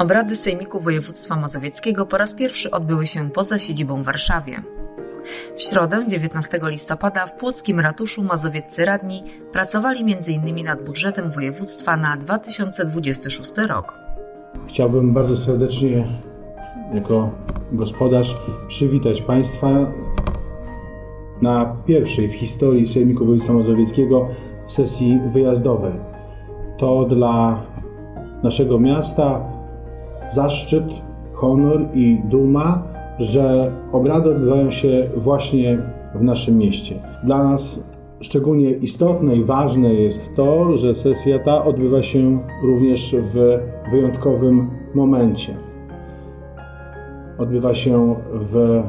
Obrady Sejmiku Województwa Mazowieckiego po raz pierwszy odbyły się poza siedzibą w Warszawie. W środę 19 listopada w Płockim Ratuszu mazowieccy radni pracowali m.in. nad budżetem województwa na 2026 rok. Chciałbym bardzo serdecznie jako gospodarz przywitać Państwa na pierwszej w historii Sejmiku Województwa Mazowieckiego sesji wyjazdowej. To dla naszego miasta zaszczyt, honor i duma, że obrady odbywają się właśnie w naszym mieście. Dla nas szczególnie istotne i ważne jest to, że sesja ta odbywa się również w wyjątkowym momencie. Odbywa się w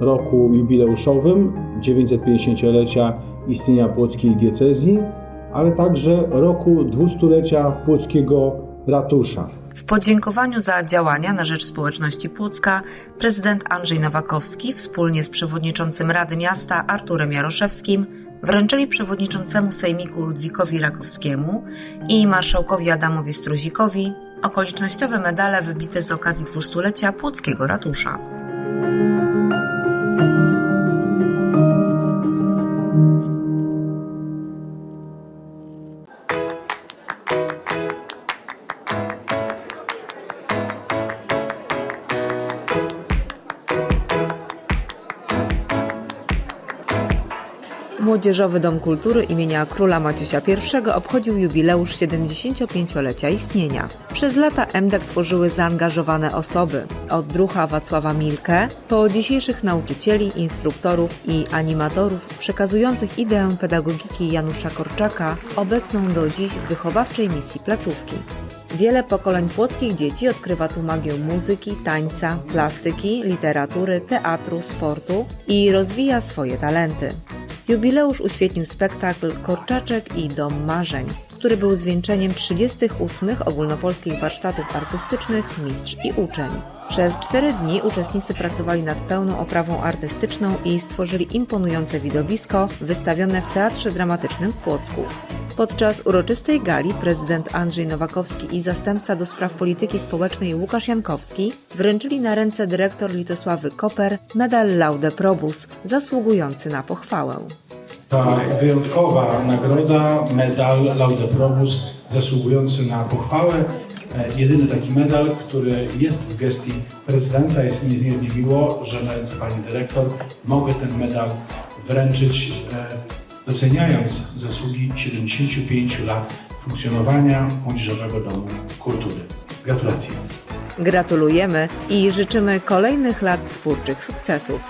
roku jubileuszowym 950-lecia istnienia płockiej diecezji, ale także roku 200-lecia płockiego ratusza. W podziękowaniu za działania na rzecz społeczności Płocka prezydent Andrzej Nowakowski wspólnie z przewodniczącym Rady Miasta Arturem Jaroszewskim wręczyli przewodniczącemu Sejmiku Ludwikowi Rakowskiemu i marszałkowi Adamowi Struzikowi okolicznościowe medale wybite z okazji dwustulecia Płockiego Ratusza. Młodzieżowy Dom Kultury imienia Króla Maciusia I obchodził jubileusz 75-lecia istnienia. Przez lata MDEK tworzyły zaangażowane osoby, od drucha Wacława Milkę, po dzisiejszych nauczycieli, instruktorów i animatorów przekazujących ideę pedagogiki Janusza Korczaka, obecną do dziś w wychowawczej misji placówki. Wiele pokoleń płockich dzieci odkrywa tu magię muzyki, tańca, plastyki, literatury, teatru, sportu i rozwija swoje talenty. Jubileusz uświetnił spektakl Korczaczek i Dom Marzeń, który był zwieńczeniem 38 ogólnopolskich warsztatów artystycznych Mistrz i Uczeń. Przez cztery dni uczestnicy pracowali nad pełną oprawą artystyczną i stworzyli imponujące widowisko wystawione w Teatrze Dramatycznym w Płocku. Podczas uroczystej gali prezydent Andrzej Nowakowski i zastępca do spraw polityki społecznej Łukasz Jankowski wręczyli na ręce dyrektor Litosławy Koper medal Laude Probus, zasługujący na pochwałę. Ta wyjątkowa nagroda, medal Laude Probus, zasługujący na pochwałę. E, Jedyny taki medal, który jest w gestii prezydenta. Jest mi niezmiernie miło, że na ręce pani dyrektor mogę ten medal wręczyć, e, doceniając zasługi 75 lat funkcjonowania Młodzieżowego Domu Kultury. Gratulacje. Gratulujemy i życzymy kolejnych lat twórczych sukcesów.